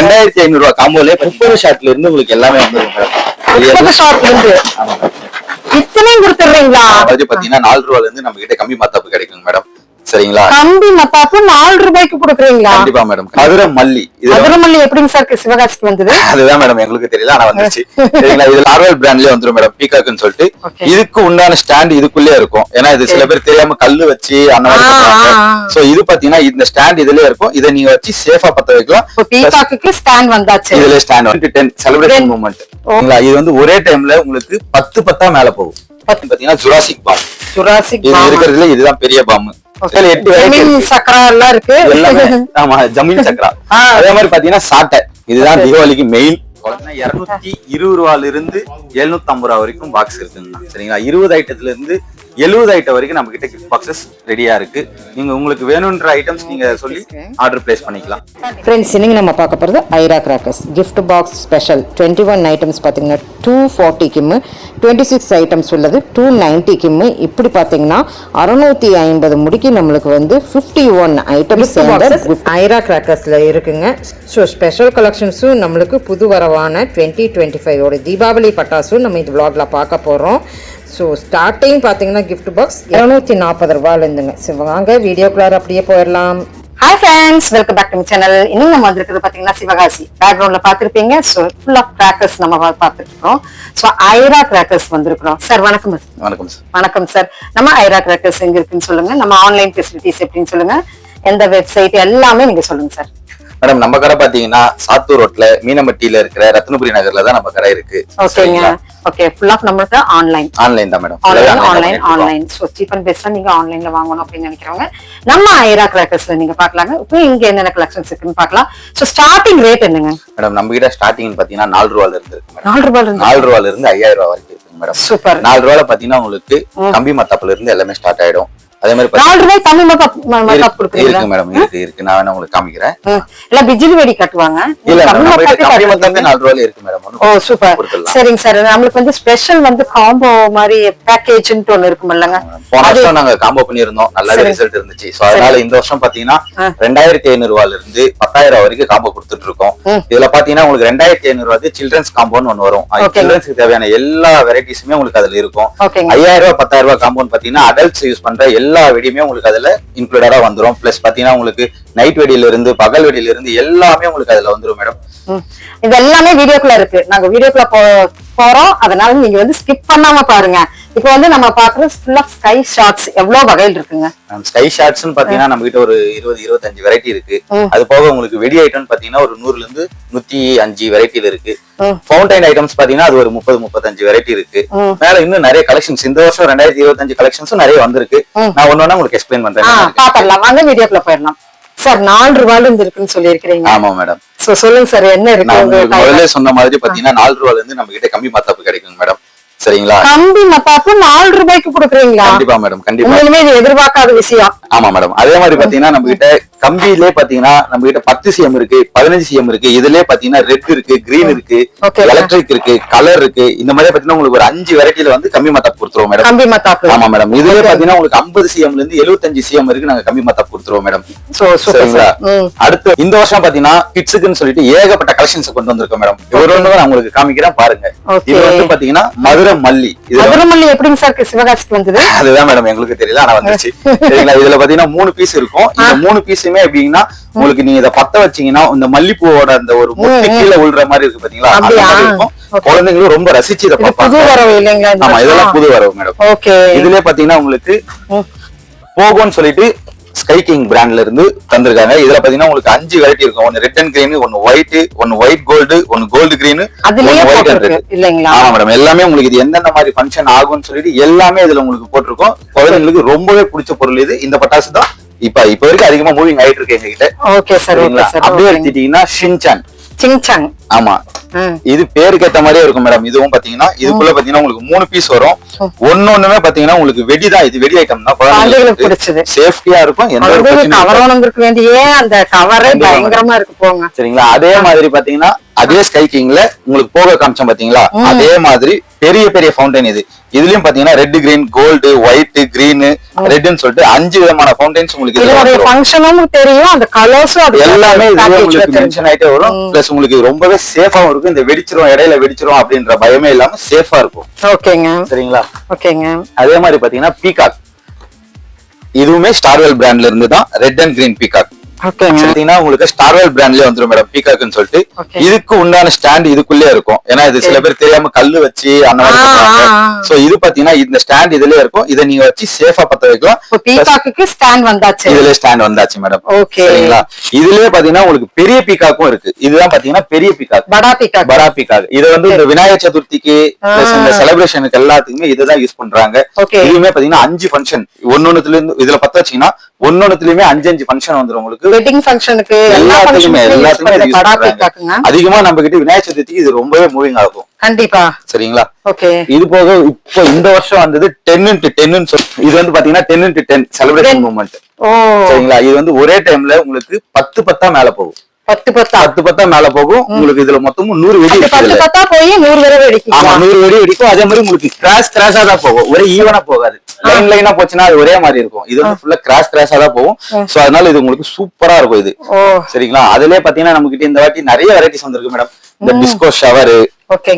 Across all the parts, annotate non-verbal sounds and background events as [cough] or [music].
ரெண்டாயிரத்தி ஐநூறு ரூபாய் காம்போல முப்பது ஷாட்ல இருந்து உங்களுக்கு எல்லாமே முப்பது ஷாப்ல இருந்து? இத்தனையும் கொடுத்துடுறீங்களா? பாத்தீங்கன்னா நாலு ரூபால இருந்து நம்ம கிட்ட கம்மி மத்தாப்பு கிடைக்குங்க மேடம் சரிங்களா? கம்பி மத்தாப்பு நாலு ரூபாய்க்கு கொடுக்குறீங்களா? கண்டிப்பா மேடம் மதுரை மல்லி இது மதுரமல்லி எப்படிங்க சார் சிவகாசிக்கு வந்தது? அதுதான் மேடம் எங்களுக்கு தெரியல ஆனா வந்துச்சு. சரிங்களா இதுல ஆர்வல் பிராண்ட்லயே வந்துரும் மேடம் பீகாக்குன்னு சொல்லிட்டு. இதுக்கு உண்டான ஸ்டாண்ட் இதுக்குள்ளே இருக்கும். ஏன்னா இது சில பேர் தெரியாம கல்லு வச்சு அந்த மாதிரி. சோ இது பாத்தீங்கன்னா இந்த ஸ்டாண்ட் இதுலயே இருக்கும். இதை நீங்க வச்சு சேஃபா பத்த வைக்கலாம். பீகாக்கு ஸ்டாண்ட் வந்தாச்சு. இதுல ஸ்டாண்ட் டென் செலிப்ரேஷன் மூமெண்ட் சரிங்களா இது வந்து ஒரே டைம்ல உங்களுக்கு பத்து பத்தா மேல போகும். பாத்தீங்கன்னா ஜுராசிக் பாம் ஜுராசிக் இது இருக்கிறதுல இதுதான் பெரிய பாம். சக்கரா எல்லாம் இருக்கு. எல்லாமே. ஆமா ஜமீன் சக்கரா. அதே மாதிரி பாத்தீங்கன்னா சாட்டை. இதுதான் தீபாவளிக்கு மெயின் இருநூத்தி இருபது ரூபால இருந்து எழுநூத்தி ஐம்பது ரூபா வரைக்கும் பாக்ஸ் இருக்குங்கண்ணா. சரிங்களா? இருபது ஐட்டத்துல இருந்து எழுபது ஐட்டம் வரைக்கும் நம்ம கிட்ட கிஃப்ட் பாக்ஸஸ் ரெடியா இருக்கு. நீங்க உங்களுக்கு வேணும்ன்ற ஐட்டம்ஸ் நீங்க சொல்லி ஆர்டர் பிளேஸ் பண்ணிக்கலாம். ஃப்ரெண்ட்ஸ் இன்னைக்கு நம்ம பார்க்க போகிறது Aira crackers gift box special twenty one items பார்த்தீங்கன்னா டூ ஃபார்ட்டி கிம்மு டுவெண்ட்டி சிக்ஸ் ஐட்டம்ஸ் உள்ளது டூ நைன்ட்டி கிம்மு. இப்படி பார்த்தீங்கன்னா அறுநூத்தி ஐம்பது முடிக்கு நம்மளுக்கு வந்து ஃபிஃப்டி ஒன் ஐட்டம்ஸ் ஐரா கிராக்கர்ஸில் இருக்குங்க. ஸோ ஸ்பெஷல் கலெக்ஷன்ஸும் நம்மளுக்கு புது வரவான டுவெண்ட்டி டுவெண்ட்டி ஃபைவோட தீபாவளி பட்டாசும் நம்ம இந்த vlogல பார்க்க போகிறோம் ஸோ ஸ்டார்டிங் பார்த்தீங்கன்னா gift பாக்ஸ் இரநூத்தி நாற்பது ரூபாயிலேருந்துங்க. சரி வாங்க வீடியோக்குள்ளார அப்படியே போயிடலாம். Hi friends welcome back to channel இன்னும் நம்ம வந்திருக்கிறது பாத்தீங்கன்னா சிவகாசி. பேக்ரவுண்ட்ல பாத்திருப்பீங்க ஸோ ஃபுல் ஆஃப் கிராக்கர்ஸ் நம்ம பா- பார்த்துட்டு இருக்கோம் ஸோ ஐரா கிராக்கர்ஸ் வந்திருக்கிறோம். சார் வணக்கம். வணக்கம் சார் வணக்கம் சார் நம்ம ஐரா கிராக்கர்ஸ் எங்க இருக்குன்னு சொல்லுங்க. நம்ம ஆன்லைன் ஃபெசிலிட்டிஸ் எப்படின்னு சொல்லுங்க. எந்த வெப்சைட் எல்லாமே நீங்க சொல்லுங்க சார் மேடம் நம்ம கடை பாத்தீங்கன்னா சாத்தூர் ரோட்ல மீனம்பட்டியில இருக்கிற ரத்னபுரி நகர்ல தான் நம்ம கடை இருக்கு. ஓகேங்க. ஓகே ஃபுல் ஆஃப் நம்மளுக்கு ஆன்லைன் ஆன்லைன் தான் madam online online online so cheap and பெஸ்டா நீங்க ஆன்லைன்ல வாங்கணும் அப்படின்னு நினைக்கிறவங்க நம்ம ஐரா கிராக்கர்ஸ்ல நீங்க பார்க்கலாங்க இப்போ இங்க என்னென்ன கலெக்ஷன்ஸ் இருக்குன்னு பார்க்கலாம் ஸோ ஸ்டார்டிங் ரேட் என்னங்க? மேடம் நம்ம கிட்ட ஸ்டார்டிங் பாத்தீங்கன்னா நாலு ரூபால இருந்து இருக்கு நாலு ரூபாயில இருந்து நாலு ரூபால இருந்து ஐயாயிரம் ரூபாய் வரைக்கும் இருக்குங்க மேடம் சூப்பர். நாலு ரூபால பாத்தீங்கன்னா உங்களுக்கு கம்பி மத்தாப்புல இருந்து எல்லாமே ஸ்டார்ட் ஆயிடும். அதே மாதிரி நாலு ரூபாய் தமிழ் மேக்கப் மேக்கப் இருக்கு மேடம் இருக்கு இருக்கு நான் வேணா உங்களுக்கு காமிக்கிறேன். எல்லாம் பிஜிலி வெடி கட்டுவாங்க. இல்ல தமிழ். மத்தாப்பே நாலு ரூபாயில இருக்கு மேடம் ஓ சூப்பர். சரிங்க சார். நம்மளுக்கு வந்து ஸ்பெஷல் வந்து காம்போ மாதிரி பேக்கேஜ்னு ஒண்ணு இருக்குமில்லங்க போன வருஷம் நாங்க காம்போ பண்ணியிருந்தோம். நல்லாவே ரிசல்ட் இருந்துச்சு. சோ அதனால இந்த வருஷம் பாத்தீங்கன்னா. ரெண்டாயிரத்தி ஐநூறு ரூபாயில இருந்து பத்தாயிரம் வரைக்கும் காம்போ கொடுத்துட்டு இருக்கோம். இதுல பாத்தீங்கன்னா உங்களுக்கு ரெண்டாயிரத்தி ஐநூறு ரூபாய் சில்ட்ரன்ஸ் காம்போன்னு ஒண்ணு வரும். சில்ட்ரன்ஸ்க்கு தேவையான எல்லா வெரைட்டிஸுமே உங்களுக்கு அதுல இருக்கும். ஐயாயிரம் ரூபாய் பத்தாயிரம் ரூபாய் காம்பவுண்ட் பாத்தீங்கன்னா அடல்ட்ஸ் யூஸ் பண்ற எல்லா எல்லா வெடியுமே உங்களுக்கு அதுல இன்க்ளூடடா வந்துரும். பிளஸ் பாத்தீங்கன்னா உங்களுக்கு நைட் வெடியில இருந்து பகல் வெடியில இருந்து எல்லாமே உங்களுக்கு அதுல வந்துரும் மேடம் இது எல்லாமே வீடியோக்குள்ள இருக்கு. நாங்க வீடியோக்குள்ள போறோம். அதனால நீங்க வந்து ஸ்கிப் பண்ணாம பாருங்க. இப்போ வந்து நம்ம பாக்குறது ஃபுல் ஆஃப் ஸ்கை ஷாட்ஸ் எவ்வளவு வகையில் இருக்குங்க? ஸ்கை ஷாட்ஸ்னு பாத்தீங்கன்னா நம்ம கிட்ட ஒரு இருபது இருபத்தஞ்சு வெரைட்டி இருக்கு. அது போக உங்களுக்கு வெடி ஐட்டம்னு பாத்தீங்கன்னா ஒரு நூறுல இருந்து நூத்தி அஞ்சு வெரைட்டில இருக்கு. ஃபவுண்டைன் ஐட்டம்ஸ் பாத்தீங்கன்னா அது ஒரு முப்பது முப்பத்தஞ்சு வெரைட்டி இருக்கு. மேல இன்னும் நிறைய கலெக்ஷன்ஸ் இந்த வருஷம் ரெண்டாயிரத்தி இருபத்தஞ்சு கலெக்ஷன்ஸும் நிறைய வந்திருக்கு. நான் ஒன்னு உங்களுக்கு எக்ஸ்பிளைன் பண்றேன். பாத்திரலாம் வாங்க வீடியோக்குள்ள போயிடலாம். சார் நாலு ரூபாயில இருந்து இருக்குன்னு சொல்லி இருக்கிறீங்க ஆமா மேடம். சோ சொல்லுங்க சார் என்ன இருக்கு? முதல்ல சொன்ன மாதிரி பாத்தீங்கன்னா நாலு ரூபால இருந்து நம்ம கிட்ட கம்மி மத்தாப்பு கிடைக்குங்க மேடம். சரிங்களா? கம்பி மத்தாப்பு நாலு ரூபாய்க்கு கொடுக்குறீங்களா? கண்டிப்பா மேடம் கண்டிப்பா. உண்மையிலுமே இது எதிர்பார்க்காத விஷயம். ஆமா மேடம். அதே மாதிரி பாத்தீங்கன்னா நம்ம கிட்ட கம்பியிலே பாத்தீங்கன்னா நம்ம கிட்ட பத்து சிஎம் இருக்கு பதினஞ்சு சிஎம் இருக்கு இதுலயே பாத்தீங்கன்னா ரெட் இருக்கு கிரீன் இருக்கு. எலக்ட்ரிக் இருக்கு கலர் இருக்கு. இந்த மாதிரி பாத்தீங்கன்னா உங்களுக்கு ஒரு அஞ்சு வெரைட்டில வந்து கம்மி மத்தாப் கொடுத்துருவோம் மேடம். கம்பி மத்தாப்பு. ஆமா மேடம். இதுல பாத்தீங்கன்னா உங்களுக்கு ஐம்பது சிஎம்ல இருந்து எழுபத்தஞ்சு சிஎம் வரைக்கும் நாங்க கம்மி மத்தாப் கொடுத்துருவோம் மேடம். சரிங்களா? அடுத்து இந்த வருஷம் பாத்தீங்கன்னா கிட்ஸுக்குன்னு சொல்லிட்டு ஏகப்பட்ட கலெக்ஷன்ஸ் கொண்டு வந்திருக்கோம் மேடம். ஒரு ஒண்ணு நான் உங்களுக்கு காமிக்கிறேன் பாருங்க. இது வந்து பாத்தீங்கன்னா மதுரை மல்லி. இது மதுரமல்லி எப்படிங்க சார் சிவகாசிக்கு வந்தது? [laughs] அதுதான் மேடம் எங்களுக்கு தெரியல ஆனா வந்துச்சு. சரிங்களா? இதுல பாத்தீங்கன்னா மூணு பீஸ் இருக்கும். இந்த மூணு பீஸுமே எப்படின்னா உங்களுக்கு நீங்க இதை பத்த வச்சீங்கன்னா இந்த மல்லிப்பூவோட அந்த ஒரு முட்டு கீழே உள்ற மாதிரி இருக்கு பாத்தீங்களா? அந்த? மாதிரி இருக்கும். குழந்தைங்களும் ரொம்ப ரசிச்சு இதை பார்ப்பாங்க. ஆமா இதெல்லாம்? புது வரவு மேடம். ஓகே இதுலயே பாத்தீங்கன்னா உங்களுக்கு ம். போகோன்னு சொல்லிட்டு ஸ்கை கிங் பிராண்ட்ல இருந்து தந்திருக்காங்க. இதுல பாத்தீங்கன்னா உங்களுக்கு அஞ்சு வெரைட்டி இருக்கும். ஒன்னு ரெட் அண்ட் கிரீன் ஒன்னு ஒயிட் ஒன்னு ஒயிட் கோல்டு ஒன்னு கோல்டு கிரீன் ஒயிட் இல்லைங்களா? ஆமா மேடம் எல்லாமே உங்களுக்கு இது எந்தெந்த மாதிரி ஃபங்க்ஷன் ஆகும்னு சொல்லிட்டு எல்லாமே இதுல உங்களுக்கு போட்டிருக்கோம். குழந்தைங்களுக்கு ரொம்பவே பிடிச்ச பொருள் இது. இந்த பட்டாசு தான். இப்ப இப்ப வரைக்கும் அதிகமா மூவிங் ஆயிட்டு இருக்கு எங்க கிட்ட ஓகே சார் அப்படியே எடுத்துட்டீங்கன்னா ஷின்சான் சிங்சாங். ஆமா. இது பேருக்கு ஏத்த மாதிரியே இருக்கும் மேடம் இதுவும் பாத்தீங்கன்னா இதுக்குள்ள பாத்தீங்கன்னா உங்களுக்கு மூணு பீஸ் வரும். ஒன்னொண்ணுமே பாத்தீங்கன்னா உங்களுக்கு வெடிதான். இது வெடி ஐட்டம் தான். குழந்தைகளுக்கு பிடிச்சது. சேஃப்டியா இருக்கும். எந்த. கவரவனுங்கிறதுக்கு வேண்டியே அந்த கவரே பயங்கரமா இருக்கு போங்க. சரிங்களா? அதே மாதிரி பாத்தீங்கன்னா அதே ஸ்கை கிங்ல உங்களுக்கு போக காமிச்சோம் பாத்தீங்களா? அதே மாதிரி பெரிய பெரிய ஃபவுண்டைன் இது. இதுலயும் பாத்தீங்கன்னா red green gold white green ரெட்னு சொல்லிட்டு அஞ்சு விதமான ஃபவுண்டைன்ஸ் உங்களுக்கு வந்துரும். ஃபங்க்ஷனும் தெரியும் அந்த கலர்ஸும் அது எல்லாமே இதுல உங்களுக்கு. மென்ஷன் ஆயிட்டே வரும். பிளஸ் உங்களுக்கு ரொம்பவே சேஃபாவும் இருக்கும். இந்த வெடிச்சிரும் இடையில வெடிச்சிரும் அப்படின்ற பயமே இல்லாம சேஃபா இருக்கும். ஓகேங்க. சரிங்களா? ஓகேங்க. அதே மாதிரி பாத்தீங்கன்னா பீகாக் இதுவுமே ஸ்டார்வெல் பிராண்ட்ல இருந்து தான் ரெட் அண்ட் கிரீன் பீகாக் பாத்தீங்கன்னா உங்களுக்கு ஸ்டார்வெல் பிராண்ட்லயே வந்துரும் மேடம் பீகாக்னு சொல்லிட்டு. இதுக்கு உண்டான ஸ்டாண்ட் இதுக்குள்ளே இருக்கும். ஏன்னா இது சில பேர் தெரியாம கல்லு வச்சு அந்த மாதிரி. சோ இது பாத்தீங்கன்னா இந்த ஸ்டாண்ட் இதுலயே இருக்கும். இதை நீங்க வச்சு சேஃபா பத்த வைக்கலாம். பீகாக்கு ஸ்டாண்ட் வந்தாச்சு. இதுல ஸ்டாண்ட் வந்தாச்சு மேடம். சரிங்களா? இதுலயே பாத்தீங்கன்னா உங்களுக்கு பெரிய பீகாக்கும் இருக்கு. இதுதான் பாத்தீங்கன்னா பெரிய பீகாக் படா பீகாக் படா பீகாக் இது வந்து இந்த விநாயகர் சதுர்த்திக்கு இந்த செலிப்ரேஷனுக்கு எல்லாத்துக்குமே இதுதான் யூஸ் பண்றாங்க. இதுவுமே பாத்தீங்கன்னா அஞ்சு ஃபங்க்ஷன் ஒன்னொன்னுல இருந்து இதுல பத்த வச்சீங்கன்னா ஒன்னொன்னுலயுமே அஞ்சு அஞ்சு ஃபங்க்ஷன் வந்துரும் உங்களுக்கு. வெட்டிங் ஃபங்க்ஷனுக்கு எல்லா எல்லாத்துக்குமே எல்லாத்துக்குமே அதிகமா நம்ம கிட்ட விநாயகர் சதுர்த்திக்கு இது ரொம்பவே மூவிங் ஆகும் கண்டிப்பா. சரிங்களா? ஓகே. இது போக இப்போ இந்த வருஷம் வந்தது டென் இன்ட்டு டென்னு சொல்லி இது வந்து பாத்தீங்கன்னா ten into ten celebration moment ஓ. சரிங்களா? இது வந்து ஒரே டைம்ல உங்களுக்கு பத்து பத்தா மேல போகும். பத்து பத்தா? பத்து பத்தா மேல போகும். உங்களுக்கு இதுல மொத்தமும் நூறு வெடி பத்து. பத்தா போய் நூறு தடவை ஆமா வெடிக்கலாம் நூறு வெடி வெடிக்கும். அதே மாதிரி உங்களுக்கு கிராஸ் கிராஸா தான் போகும். ஒரே ஈவனா போகாது. லைன் லைனா போச்சுன்னா அது ஒரே மாதிரி இருக்கும். இது வந்து ஃபுல்லா கிராஸ் கிராஸா தான் போகும். சோ அதனால இது உங்களுக்கு சூப்பரா இருக்கும் இது. சரிங்களா? அதுலயே பாத்தீங்கன்னா நம்ம கிட்ட இந்த வாட்டி நிறைய வெரைட்டிஸ் வந்திருக்கு மேடம் இந்த டிஸ்கோ ஷவர்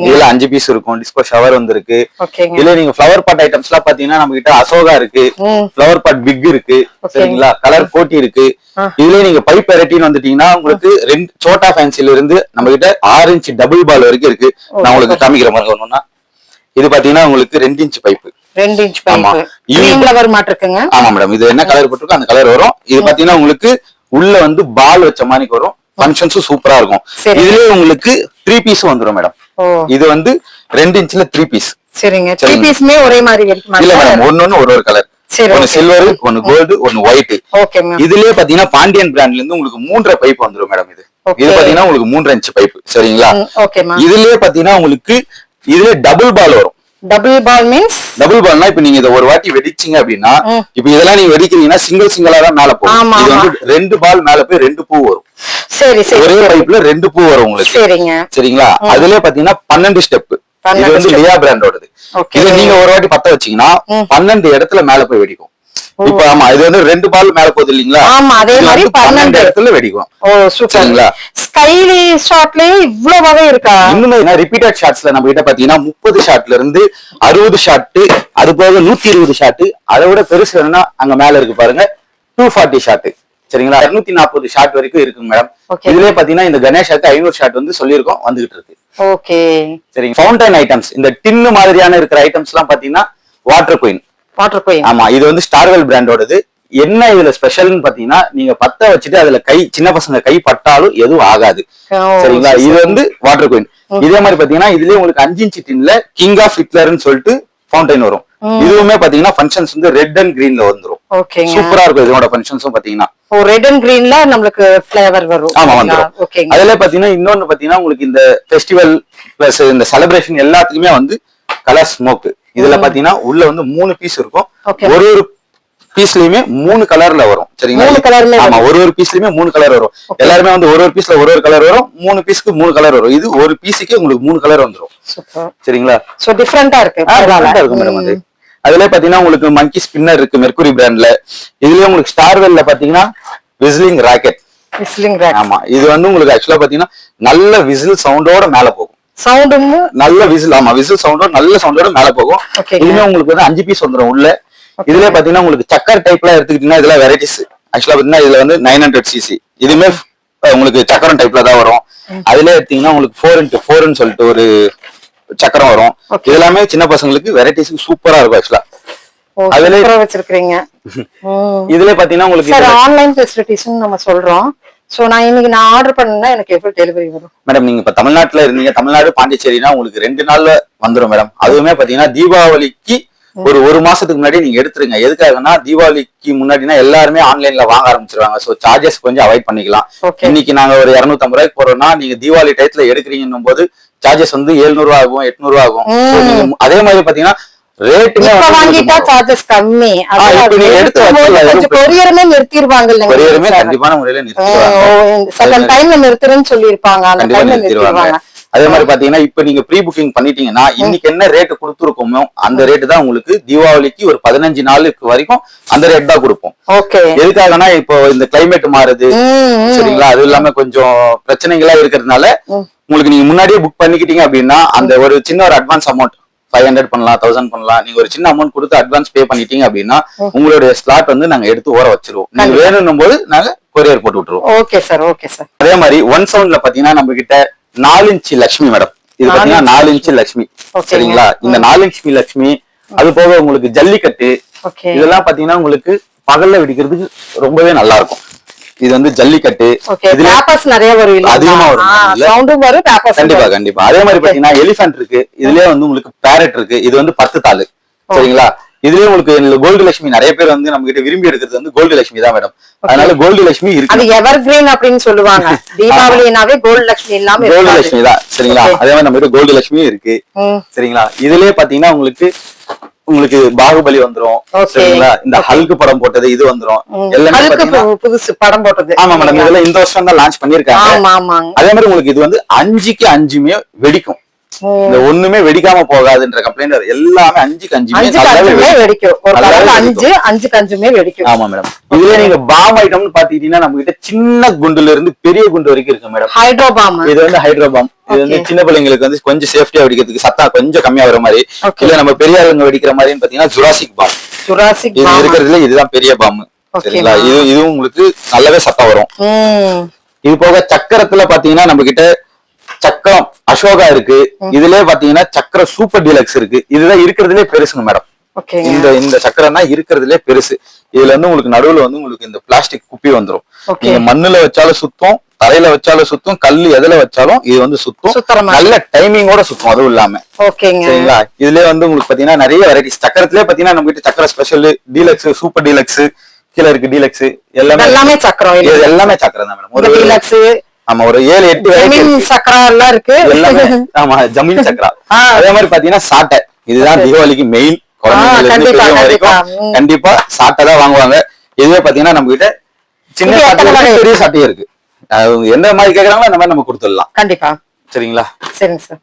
இதுல அஞ்சு பீஸ் இருக்கும் டிஸ்கோ ஷவர் வந்திருக்கு. இதுல நீங்க ஃபிளவர் பாட் ஐட்டம்ஸ் எல்லாம் பாத்தீங்கன்னா நம்ம கிட்ட அசோகா இருக்கு. ஃபிளவர் பாட் பிக் இருக்கு. சரிங்களா? கலர் கோட்டி இருக்கு. ஆ. இதுலயே நீங்க பைப் வெரைட்டின்னு வந்துட்டீங்கன்னா உங்களுக்கு ரெண்டு சோட்டா ஃபேன்சில இருந்து நம்ம கிட்ட ஆறு இன்ச் டபுள் பால் வரைக்கும் இருக்கு. நான் உங்களுக்கு காமிக்கிற மாதிரி ஒண்ணுன்னா. இது பாத்தீங்கன்னா உங்களுக்கு ரெண்டு இன்ச் பைப் ரெண்டு இன்ச் வர மாட்டிருக்குங்க? ஆமா மேடம் இது என்ன கலர் போட்டிருக்கோ அந்த கலர் வரும். இது பாத்தீங்கன்னா உங்களுக்கு உள்ள வந்து பால் வச்ச மாதிரி வரும். ஃபங்க்ஷன்ஸும் சூப்பரா இருக்கும். இதுலயே உங்களுக்கு த்ரீ பீஸ் வந்துரும் மேடம் இது வந்து ரெண்டு இன்ச்ல த்ரீ பீஸ் சரிங்க. த்ரீ. பீஸ்மே ஒரே மாதிரி இல்ல மேடம் ஒன்னொன்னு ஒரு ஒரு கலர் சரி, ஒன்னு. சில்வர் ஒன்னு கோல்டு ஒன்னு ஒயிட் இதுலயே பாத்தீங்கன்னா பாண்டியன் பிராண்ட்ல இருந்து உங்களுக்கு மூன்றரை பைப் வந்துரும் மேடம் இது. இது பாத்தீங்கன்னா உங்களுக்கு மூன்றரை இன்ச் பைப் சரிங்களா? இதுலயே பாத்தீங்கன்னா உங்களுக்கு இதுல டபுள் பால் வரும். டபுள் பால் மீன்ஸ் டபுள் பால்னா இப்ப நீங்க இதை ஒரு வாட்டி வெடிச்சீங்க அப்படின்னா. இப்ப இதெல்லாம் நீங்க வெடிக்கிறீங்கன்னா சிங்கிள் சிங்கிளா தான் மேல போகும். இது. வந்து ரெண்டு பால் மேல போய் ரெண்டு பூ வரும். சரி சரி. ஒரே பைப்ல ரெண்டு பூ வரும் உங்களுக்கு. சரிங்க. சரிங்களா? அதுலயே பாத்தீங்கன்னா பன்னெண்டு ஸ்டெப் இது வந்து. லியா பிராண்டோடது. இது நீங்க ஒரு வாட்டி பத்த வச்சீங்கன்னா. பன்னெண்டு இடத்துல மேல போய் வெடிக்கும். இப்ப ஆமா இது வந்து ரெண்டு பால் மேல போகுது இல்லீங்களா? ஆமா, அதே மாதிரி பன்னெண்டு. இடத்துல வெடிக்கும். ஓ சூப்பர் சரிங்களா? ஸ்கைலி ஷாட்லயே இவ்வளவு வகை இருக்கா? இன்னுமே ரிப்பீட்டட் ஷாட்ஸ்ல நம்ம கிட்ட பாத்தீங்கன்னா முப்பது ஷாட்ல இருந்து அறுபது ஷாட் அது போக நூத்தி இருபது ஷாட் அதை விட பெருசு வேணும்னா அங்க மேல இருக்கு பாருங்க டூ ஃபார்ட்டி ஷாட் சரிங்களா? இருநூத்தி நாற்பது ஷாட் வரைக்கும் இருக்குங்க மேடம். இதுலயே பாத்தீங்கன்னா இந்த கணேஷாக்கு ஐநூறு ஷாட் வந்து சொல்லியிருக்கோம் வந்துகிட்டு இருக்கு. ஓகே சரிங்க. ஃபவுண்டைன் ஐட்டம்ஸ் இந்த டின்னு மாதிரியான இருக்கிற ஐட்டம்ஸ் எல்லாம் பாத்தீங்கன்னா வாட்டர் குயின் வாட்டர் கோயின் ஆமா இது வந்து ஸ்டார்வெல் பிராண்டோடது. என்ன இதுல ஸ்பெஷல்னு பாத்தீங்கன்னா நீங்க பத்த வச்சுட்டு அதுல கை சின்ன பசங்க கை பட்டாலும் எதுவும் ஆகாது. சரிங்களா? இது வந்து வாட்டர் குயின் இதே மாதிரி பாத்தீங்கன்னா இதுலயே உங்களுக்கு அஞ்சு இன்ச் டின்ல கிங் ஆஃப் ஹிட்லர்னு சொல்லிட்டு ஃபவுண்டைன் வரும். இதுவுமே பாத்தீங்கன்னா ஃபங்க்ஷன்ஸ் வந்து ரெட் அண்ட் கிரீன்ல வந்துரும். ஓகேங்க. சூப்பரா இருக்கும் இதோட ஃபங்க்ஷன்ஸும் பாத்தீங்கன்னா. ஓ ரெட் அண்ட் கிரீன்ல நம்மளுக்கு ஃபிளேவர் வரும். ஆமா வந்துரும். அதுல பாத்தீங்கன்னா இன்னொன்னு பாத்தீங்கன்னா உங்களுக்கு இந்த ஃபெஸ்டிவல் பிளஸ் இந்த செலிப்ரேஷன் எல்லாத்துக்குமே வந்து கலர் ஸ்மோக் இதுல பாத்தீங்கன்னா உள்ள வந்து மூணு பீஸ் இருக்கும். ஒரு ஒரு பீஸ்லயுமே மூணு கலர்ல வரும். சரிங்களா? ஆமா ஒரு ஒரு பீஸ்லயுமே மூணு கலர் வரும். எல்லாருமே வந்து ஒரு ஒரு பீஸ்ல ஒரு ஒரு கலர் வரும். மூணு பீஸ்க்கு மூணு கலர் வரும். இது ஒரு பீஸுக்கே உங்களுக்கு மூணு கலர் வந்துரும். சூப்பர் சரிங்களா? சோ டிஃபரெண்டா இருக்கு. இருக்கும் மேடம் அது. அதுல பாத்தீங்கன்னா உங்களுக்கு மங்கி ஸ்பின்னர் இருக்கு மெர்குரி பிராண்ட்ல இதுலயே உங்களுக்கு ஸ்டார்வெல்ல பாத்தீங்கன்னா விசிலிங் ராக்கெட் விஸ்லிங் ரேக் ஆமா இது வந்து உங்களுக்கு ஆக்சுவலா பாத்தீங்கன்னா நல்ல விசில் சவுண்டோட மேல போகும். சவுண்டும் நல்ல விசில் ஆமா விசில் சவுண்டோட நல்ல சவுண்டோட மேல போகும். இதுமே உங்களுக்கு வந்து அஞ்சு பீஸ் வந்துரும் உள்ள. இதுல பாத்தீங்கன்னா உங்களுக்கு சக்கர் டைப்ல எடுத்துக்கிட்டீங்கன்னா இதுல வெரைட்டிஸ் ஆக்சுவலா பாத்தீங்கன்னா இதுல வந்து நைன் ஹண்ட்ரட் சிசி இதுமே அஹ், உங்களுக்கு சக்கரம் டைப்ல தான் வரும். அதுல எடுத்தீங்கன்னா உங்களுக்கு ஃபோர் இன்ட்டு ஃபோர்னு சொல்லிட்டு ஒரு சக்கரம் வரும். Okay. இது எல்லாமே சின்ன பசங்களுக்கு வெரைட்டிஸ்க்கு சூப்பரா இருக்கும் ஆக்சுவலா அதுல- வச்சிருக்கீங்க. [laughs] இதுல பாத்தீங்கன்னா உங்களுக்கு ஆன்லைன் ஃபெசிலிட்டிஸ் நம்ம சொல்றோம். சோ நான் இன்னைக்கு நான் ஆர்டர் பண்ணா எனக்கு எப்போ டெலிவரி வரும்? மேடம் நீங்க இப்ப தமிழ்நாட்டுல இருந்தீங்க. தமிழ்நாடு பாண்டிச்சேரினா உங்களுக்கு ரெண்டு நாள்ல வந்துரும் மேடம் அதுவுமே பாத்தீங்கன்னா தீபாவளிக்கு ஒரு ஒரு மாசத்துக்கு முன்னாடி நீங்க எடுத்துருங்க. எதுக்காகன்னா தீபாவளிக்கு முன்னாடினா எல்லாருமே ஆன்லைன்ல வாங்க ஆரம்பிச்சிருவாங்க. சோ சார்ஜஸ் கொஞ்சம் அவாய்ட் பண்ணிக்கலாம். இன்னைக்கு நாங்க ஒரு இருநூத்தம்பது ரூபாய்க்கு போறோம்னா நீங்க தீபாவளி டயத்துல எடுக்கிறீங்கன்னும் போது சார்ஜஸ் வந்து 700 ரூபா ஆகும் எட்நூறு ஆகும். அதே மாதிரி பாத்தீங்கன்னா வாங்கிட்டா சார்ஜஸ் கம்மி. கொரியருமே நிறுத்திடுவாங்க செகண்ட் டைம்ல நிறுத்துறேன்னு சொல்லியிருப்பாங்க. அந்த கண்டிப்பா டைம்ல நிறுத்திடுவாங்க நிறுத்திடுவாங்க அதே மாதிரி பாத்தீங்கன்னா இப்ப நீங்க ப்ரீ புக்கிங் பண்ணிட்டீங்கன்னா இன்னைக்கு என்ன ரேட் கொடுத்துருக்கோமோ அந்த ரேட் தான் உங்களுக்கு தீபாவளிக்கு ஒரு பதினஞ்சு நாளுக்கு வரைக்கும் அந்த ரேட் தான் கொடுப்போம். ஓகே. எதுக்காகனா இப்போ இந்த கிளைமேட் மாறுது. சரிங்களா? அது இல்லாம கொஞ்சம் பிரச்சனைகளா இருக்கிறதுனால. உங்களுக்கு நீங்க முன்னாடியே புக் பண்ணிக்கிட்டீங்க அப்படின்னா அந்த ஒரு சின்ன ஒரு அட்வான்ஸ் அமௌண்ட் ஃபைவ் ஹண்ட்ரட் பண்ணலாம் தௌசண்ட் பண்ணலாம். நீங்க ஒரு சின்ன அமௌண்ட் கொடுத்து அட்வான்ஸ் பே பண்ணிட்டீங்க அப்படின்னா உங்களுடைய ஸ்லாட் வந்து நாங்க எடுத்து ஓர வச்சிருவோம். நீங்க வேணும்னும் போது நாங்க கொரியர் போட்டு விட்டுருவோம். ஓகே சார் ஓகே சார் அதே மாதிரி ஒன் சவுண்ட்ல பாத்தீங்கன்னா நம்ம கிட்ட நாலு இன்ச்சு லட்சுமி மேடம் இது பாத்தீங்கன்னா நாலு இன்ச்சு லட்சுமி. சரிங்களா? இந்த நாலு இன்ச்சு லட்சுமி அது போக உங்களுக்கு ஜல்லிக்கட்டு இதெல்லாம் பாத்தீங்கன்னா உங்களுக்கு பகல்ல வெடிக்கிறதுக்கு ரொம்பவே நல்லா இருக்கும். இது வந்து ஜல்லிக்கட்டு. இதுல பேப்பர்ஸ் நிறைய வரும் அதிகமா வரும். சவுண்டும் வரும் பேப்பர்ஸ் கண்டிப்பா கண்டிப்பா. அதே மாதிரி பாத்தீங்கன்னா எலிஃபென்ட் இருக்கு. இதுலயே வந்து உங்களுக்கு பேரட் இருக்கு. இது வந்து பத்து தாள். சரிங்களா? இதுலயே உங்களுக்கு கோல்டு லட்சுமி நிறைய பேர் வந்து நம்ம கிட்ட விரும்பி எடுக்கிறது வந்து கோல்டு லட்சுமி தான் மேடம். அதனால கோல்டு லட்சுமி இருக்கு. அது எவர் கிரீன் அப்படின்னு சொல்லுவாங்க. [laughs] தீபாவளினாவே கோல்டு லட்சுமி இல்லாம கோல்டு லட்சுமி தான். சரிங்களா. அதே மாதிரி நம்ம கிட்ட கோல்டு லட்சுமியும் இருக்கு. சரிங்களா? இதுலயே பாத்தீங்கன்னா உங்களுக்கு உங்களுக்கு பாகுபலி வந்துரும். சரிங்களா? இந்த ஹல்கு படம் போட்டது இது வந்துரும். எல்லாமே புதுசு படம் போட்டது. ஆமா மேடம் இதெல்லாம் இந்த வருஷம் தான் லான்ச் பண்ணிருக்காங்க அதே மாதிரி உங்களுக்கு இது வந்து அஞ்சுக்கு அஞ்சுமே வெடிக்கும். இந்த ஒண்ணுமே வெடிக்காம போகாதுன்ற கம்ப்ளைண்ட் எல்லாமே அஞ்சுமே அஞ்சுக்கு நல்லாவே அஞ்சுமே வெடிக்கும். அஞ்சு அஞ்சுக்கு அஞ்சுமே வெடிக்கும். ஆமா மேடம் இதுல நீங்க பாம் ஐட்டம்னு பாத்துக்கிட்டீங்கன்னா நம்ம கிட்ட சின்ன குண்டுல இருந்து பெரிய குண்டு வரைக்கும் இருக்கு மேடம் ஹைட்ரோபாம் இது வந்து ஹைட்ரோபாம் இது வந்து. சின்ன பிள்ளைங்களுக்கு வந்து கொஞ்சம் சேஃப்டியா வெடிக்கிறதுக்கு சத்தம் கொஞ்சம் கம்மியா வர மாதிரி. இல்ல நம்ம பெரிய ஆளுங்க வெடிக்கிற மாதிரின்னு பாத்தீங்கன்னா ஜுராசிக் பாம் ஜுராசிக் இது பாம் இருக்கிறதுல இதுதான் பெரிய பாம் சரிங்களா. இது இதுவும் உங்களுக்கு நல்லாவே சத்தம் வரும். இது போக சக்கரத்துல பாத்தீங்கன்னா நம்ம கிட்ட சக்கரம் அசோகா இருக்கு. இதுலயே பாத்தீங்கன்னா சக்கர சூப்பர் டீலக்ஸ் இருக்கு. இதுதான் இருக்கிறதுலே பெருசுங்க மேடம் இந்த இந்த சக்கரம் தான் இருக்கிறதுலே பெருசு. இதுல வந்து உங்களுக்கு நடுவுல வந்து உங்களுக்கு இந்த பிளாஸ்டிக் குப்பி வந்துரும். Okay. நீங்க மண்ணுல வச்சாலும் சுத்தம் தரையில வச்சாலும் சுத்தம் கல்லு எதுல வச்சாலும் இது வந்து சுத்தம். நல்ல டைமிங்கோட சுத்தம் அதுவும் இல்லாம. சரிங்களா? இதுலயே வந்து உங்களுக்கு பாத்தீங்கன்னா நிறைய வெரைட்டிஸ் சக்கரத்திலே பாத்தீங்கன்னா நம்ம கிட்ட சக்கர ஸ்பெஷல் டீலக்ஸ் சூப்பர் டீலக்ஸ் கீழ இருக்கு டீலக்ஸ் எல்லாமே எல்லாமே சக்கரம். எல்லாமே சக்கரம் தான் மேடம் ஒரு டீலக்ஸ் ஆமா ஒரு ஏழு எட்டு ஜமீன் சக்கரம் எல்லாம் இருக்கு. எல்லாமே ஆமா ஜமீன் [laughs] சக்கரா. அதே மாதிரி பாத்தீங்கன்னா சாட்டை. இதுதான் தீபாவளிக்கு மெயின் வரைக்கும் கண்டிப்பா. சாட்டை தான் வாங்குவாங்க. இதுவே பாத்தீங்கன்னா நம்ம கிட்ட சின்ன சாட்டை? பெரிய சாட்டையும் இருக்கு. எந்த மாதிரி கேக்குறாங்களோ அந்த மாதிரி நம்ம கொடுத்துடலாம். கண்டிப்பா. சரிங்களா? சரிங்க சார்.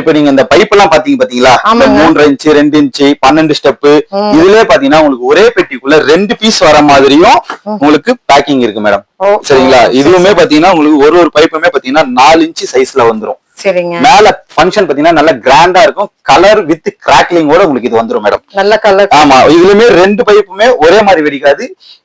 இப்ப நீங்க இந்த பைப் எல்லாம் பாத்தீங்க பாத்தீங்களா. மூன்றரை இன்ச்சு ரெண்டு இன்ச்சு பன்னெண்டு ஸ்டெப் இதுலயே பாத்தீங்கன்னா உங்களுக்கு ஒரே பெட்டிக்குள்ள ரெண்டு பீஸ் வர மாதிரியும் உங்களுக்கு பேக்கிங் இருக்கு மேடம் சரிங்களா? இதுவுமே பாத்தீங்கன்னா உங்களுக்கு ஒரு ஒரு பைப்புமே பாத்தீங்கன்னா நாலு இன்ச்சு சைஸ்ல வந்துரும். மேல ஃபங்க்ஷன் பாத்தீங்கன்னா நல்ல கிராண்டா இருக்கும். கலர் வித் கிராக்லிங்கோட உங்களுக்கு இது வந்துரும் மேடம் நல்ல கலர் ஆமா இதுலயுமே ரெண்டு பைப்புமே ஒரே மாதிரி வெடிக்காது.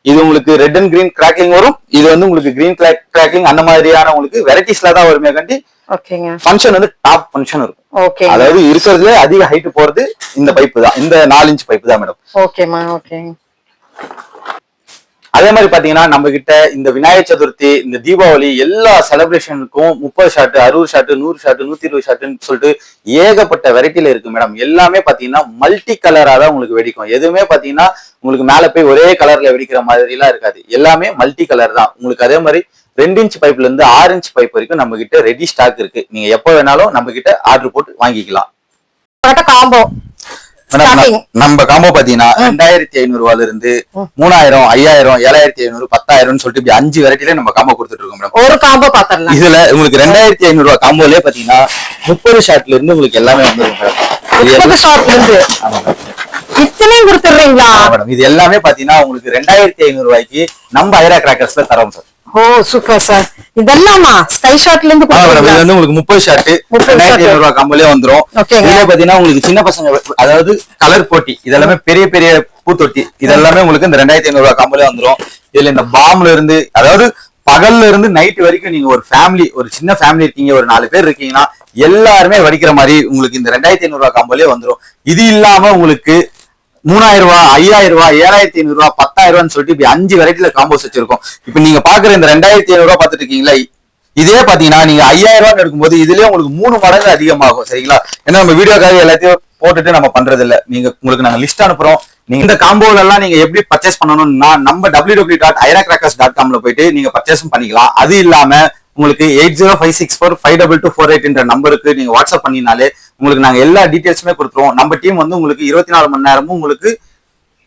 இது உங்களுக்கு ரெட் அண்ட் கிரீன் கிராக்லிங் வரும். இது வந்து உங்களுக்கு கிரீன் கிராக்லிங் அந்த மாதிரியான உங்களுக்கு வெரைட்டிஸ்ல தான் வருமே கண்டி ஓகேங்க ஃபங்க்ஷன் வந்து டாப் ஃபங்க்ஷன் இருக்கும். ஓகேங்க அதாவது இருக்கிறதுல அதிக ஹைட் போறது இந்த பைப்பு தான். இந்த நாலு இன்ச் பைப்பு தான் மேடம் ஓகேங்க அதே மாதிரி பாத்தீங்கன்னா நம்ம கிட்ட இந்த விநாயகர் சதுர்த்தி இந்த தீபாவளி எல்லா செலிப்ரேஷனுக்கும் முப்பது ஷாட்டு அறுபது ஷாட்டு நூறு ஷாட்டு நூத்தி இருபது ஷாட்டுன்னு சொல்லிட்டு ஏகப்பட்ட வெரைட்டில இருக்கு மேடம் எல்லாமே பாத்தீங்கன்னா மல்டி கலரா தான் உங்களுக்கு வெடிக்கும். எதுவுமே பாத்தீங்கன்னா உங்களுக்கு மேல போய் ஒரே கலர்ல வெடிக்கிற மாதிரி எல்லாம் இருக்காது. எல்லாமே மல்டி கலர் தான். உங்களுக்கு அதே மாதிரி ரெண்டு இன்ச் பைப்ல இருந்து ஆறு இன்ச் பைப் வரைக்கும் நம்ம கிட்ட ரெடி ஸ்டாக் இருக்கு. நீங்க எப்போ வேணாலும் நம்ம கிட்ட ஆர்டர் போட்டு வாங்கிக்கலாம். காம்போ நம்ம காம்போ பாத்தீங்கன்னா ரெண்டாயிரத்தி ஐநூறு ரூபாயில இருந்து மூணாயிரம் ஐயாயிரம் ஏழாயிரத்தி ஐநூறு பத்தாயிரம்னு சொல்லிட்டு இப்படி அஞ்சு வெரைட்டில நம்ம காம்போ கொடுத்துட்டு இருக்கோம் மேடம். ஒரு காம்போ பாத்திரலாம் இதுல உங்களுக்கு ரெண்டாயிரத்தி ஐநூறு ரூபாய் காம்போலயே பாத்தீங்கன்னா முப்பது ஷாட்ல இருந்து உங்களுக்கு எல்லாமே ஆமா மேடம். இது எல்லாமே பாத்தீங்கன்னா உங்களுக்கு ரெண்டாயிரத்தி ஐநூறு ரூபாய்க்கு நம்ம ஐரா கிராக்கர்ஸ்ல தரோம் சார். ஓ சூப்பர் சார் இதெல்லாமா? ஸ்கை ஷாட்ல இருந்து மேடம் இது வந்து உங்களுக்கு முப்பது ஷாட் 30 ரெண்டாயிரத்தி ஐநூறு ரூபாய் காம்போலயே வந்துரும். இதுல பாத்தீங்கன்னா உங்களுக்கு சின்ன பசங்க அதாவது கலர் போட்டி இதெல்லாமே பெரிய பெரிய பூத்தொட்டி. இதெல்லாமே உங்களுக்கு இந்த ரெண்டாயிரத்தி ஐநூறு ரூபாய் காம்போலயே வந்துரும். இதுல இந்த பாம்ல இருந்து அதாவது பகல்ல இருந்து நைட் வரைக்கும் நீங்க ஒரு ஃபேமிலி ஒரு சின்ன ஃபேமிலி இருக்கீங்க ஒரு நாலு பேர் இருக்கீங்கன்னா எல்லாருமே வடிக்கிற மாதிரி உங்களுக்கு இந்த ரெண்டாயிரத்தி ஐநூறு ரூபாய் காம்போலயே வந்துரும். இது இல்லாம உங்களுக்கு மூணாயிரம் ரூபாய் ஐயாயிரம் ரூபாய் ஏழாயிரத்தி ஐநூறு ரூபாய் பத்தாயிரம் ரூபான்னு சொல்லிட்டு இப்படி அஞ்சு வெரைட்டில காம்போஸ் வச்சிருக்கோம். இப்ப நீங்க பாக்குற இந்த ரெண்டாயிரத்தி ஐநூறு ரூபாய் பார்த்துட்டு இருக்கீங்களா? இதே பாத்தீங்கன்னா நீங்க ஐயாயிரம் ரூபாய் எடுக்கும்போது இதுலயே உங்களுக்கு மூணு மடங்கு அதிகமாகும் சரிங்களா? ஏன்னா நம்ம வீடியோக்காக எல்லாத்தையும் போட்டுட்டு நம்ம பண்றது இல்ல நீங்க உங்களுக்கு நாங்க லிஸ்ட் அனுப்புறோம். நீங்க இந்த காம்போல எல்லாம் நீங்க எப்படி பர்ச்சேஸ் பண்ணணும்னா நம்ம W W dot Airacrackers dot காம்ல போயிட்டு நீங்க பர்ச்சேஸும் பண்ணிக்கலாம். அது இல்லாம உங்களுக்கு eight zero five six four five double two four எயிட்ன்ற நம்பருக்கு நீங்க வாட்ஸ்அப் பண்ணினாலே உங்களுக்கு நாங்க எல்லா டீடைல்ஸுமே கொடுத்துருவோம். நம்ம டீம் வந்து உங்களுக்கு இருபத்தி நாலு மணி நேரமும் உங்களுக்கு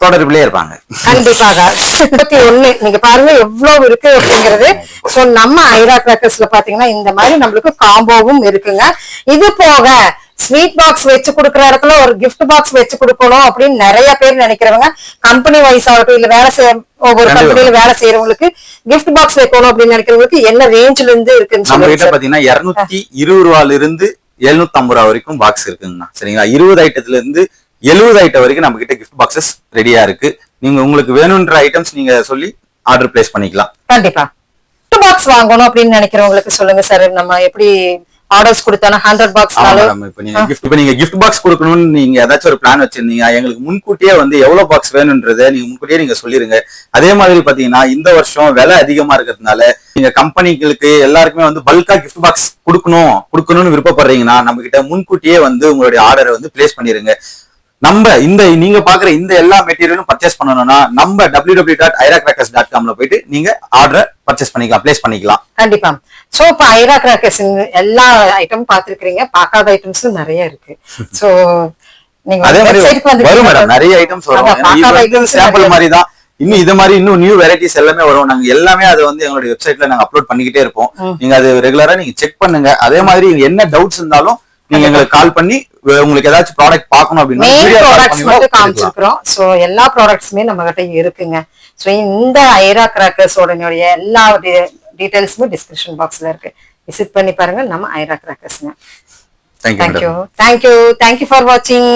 தொடர்பிலே இருப்பாங்க. கண்டிப்பாக. முப்பத்தி ஒண்ணு. நீங்க பாருங்க எவ்வளவு இருக்கு அப்படிங்கிறது. சோ நம்ம ஐரா கிராக்கர்ஸ்ல பாத்தீங்கன்னா இந்த மாதிரி நம்மளுக்கு காம்போவும் இருக்குங்க. இது போக ஸ்வீட் பாக்ஸ் வச்சு கொடுக்குற இடத்துல ஒரு gift பாக்ஸ் வச்சு கொடுக்கணும் அப்படின்னு நிறைய பேர் நினைக்கிறவங்க கம்பெனி வைஸ் ஆகட்டும் இல்ல வேலை செய்ய ஒவ்வொரு. கம்பெனில வேலை செய்யறவங்களுக்கு gift பாக்ஸ் வைக்கணும் அப்படின்னு நினைக்கிறவங்களுக்கு என்ன ரேஞ்ச்ல இருந்து இருக்குன்னு சார். பாத்தீங்கன்னா இருநூத்தி இருபது ரூபாயில இருந்து எழுநூத்தி ஐம்பது ரூபா வரைக்கும் பாக்ஸ் இருக்குங்கண்ணா. சரிங்களா? இருபது ஐட்டத்துல இருந்து எழுபது ஐட்டம் வரைக்கும் நம்ம கிட்ட கிஃப்ட் பாக்ஸஸ் ரெடியா இருக்கு. நீங்க உங்களுக்கு வேணும்ன்ற ஐட்டம்ஸ் நீங்க சொல்லி ஆர்டர் பிளேஸ் பண்ணிக்கலாம். கண்டிப்பா. gift பாக்ஸ் வாங்கணும் அப்படின்னு நினைக்கிறவங்களுக்கு சொல்லுங்க சார் நம்ம எப்படி ஆர்டர்ஸ் கொடுத்தானா? ஹண்ட்ரட் மேடம் இப்ப நீங்க gift இப்ப நீங்க gift பாக்ஸ் கொடுக்கணும்னு நீங்க ஏதாச்சும் ஒரு பிளான் வச்சிருந்தீங்க எங்களுக்கு முன்கூட்டியே வந்து எவ்வளவு பாக்ஸ் வேணும்ன்றதை நீங்க முன்கூட்டியே நீங்க சொல்லிருங்க. அதே மாதிரி பாத்தீங்கன்னா இந்த வருஷம் விலை அதிகமா இருக்கிறதுனால நீங்க கம்பெனிகளுக்கு எல்லாருக்குமே வந்து பல்கா gift பாக்ஸ் கொடுக்கணும் கொடுக்கணும்னு விருப்பப்படுறீங்கன்னா நம்ம கிட்ட முன்கூட்டியே வந்து உங்களுடைய ஆர்டரை வந்து பிளேஸ் பண்ணிருங்க. நம்ம இந்த நீங்க பாக்குற இந்த எல்லா மெட்டீரியலும் பர்ச்சேஸ் பண்ணணும்னா நம்ம W W dot Airacrackers dot காம்ல போயிட்டு நீங்க ஆர்டரை பர்ச்சேஸ் பண்ணிக்கலாம் பிளேஸ் பண்ணிக்கலாம். கண்டிப்பா சோ இப்ப ஐரா கிராக்கர்ஸ் எல்லா ஐட்டம் பாத்துருக்கீங்க பார்க்காத ஐட்டம்ஸ் நிறைய இருக்கு. சோ நீங்க அதே மாதிரி வரும் மேடம் நிறைய ஐட்டம்ஸ் வரும். சாம்பிள் மாதிரி தான் இன்னும் இது மாதிரி இன்னும் நியூ வெரைட்டிஸ் எல்லாமே வரும். நாங்க எல்லாமே அதை வந்து எங்களுடைய வெப்சைட்ல நாங்க அப்லோட் பண்ணிக்கிட்டே இருப்போம். நீங்க அது ரெகுலரா நீங்க செக் பண்ணுங்க. அதே மாதிரி என்ன டவுட்ஸ் இருந்தாலும் நீங்க எங்களுக்கு கால் பண்ணி உங்களுக்கு ஏதாச்சும் ப்ராடக்ட் பார்க்கணும் அப்படின்னா மெயின் ப்ராடக்ட்ஸ் மட்டும். காமிச்சிருக்கிறோம். சோ எல்லா ப்ராடக்ட்ஸுமே நம்ம கிட்ட இருக்குங்க. சோ இந்த ஐரா கிராக்கர்ஸோட எல்லா டீடைல்ஸுமே டிஸ்கிரிப்ஷன் பாக்ஸ்ல இருக்கு. விசிட் பண்ணி பாருங்க. நம்ம ஐரா கிராக்கர்ஸ்ங்க Thank you, madam. Thank you thank you thank you for வாட்சிங்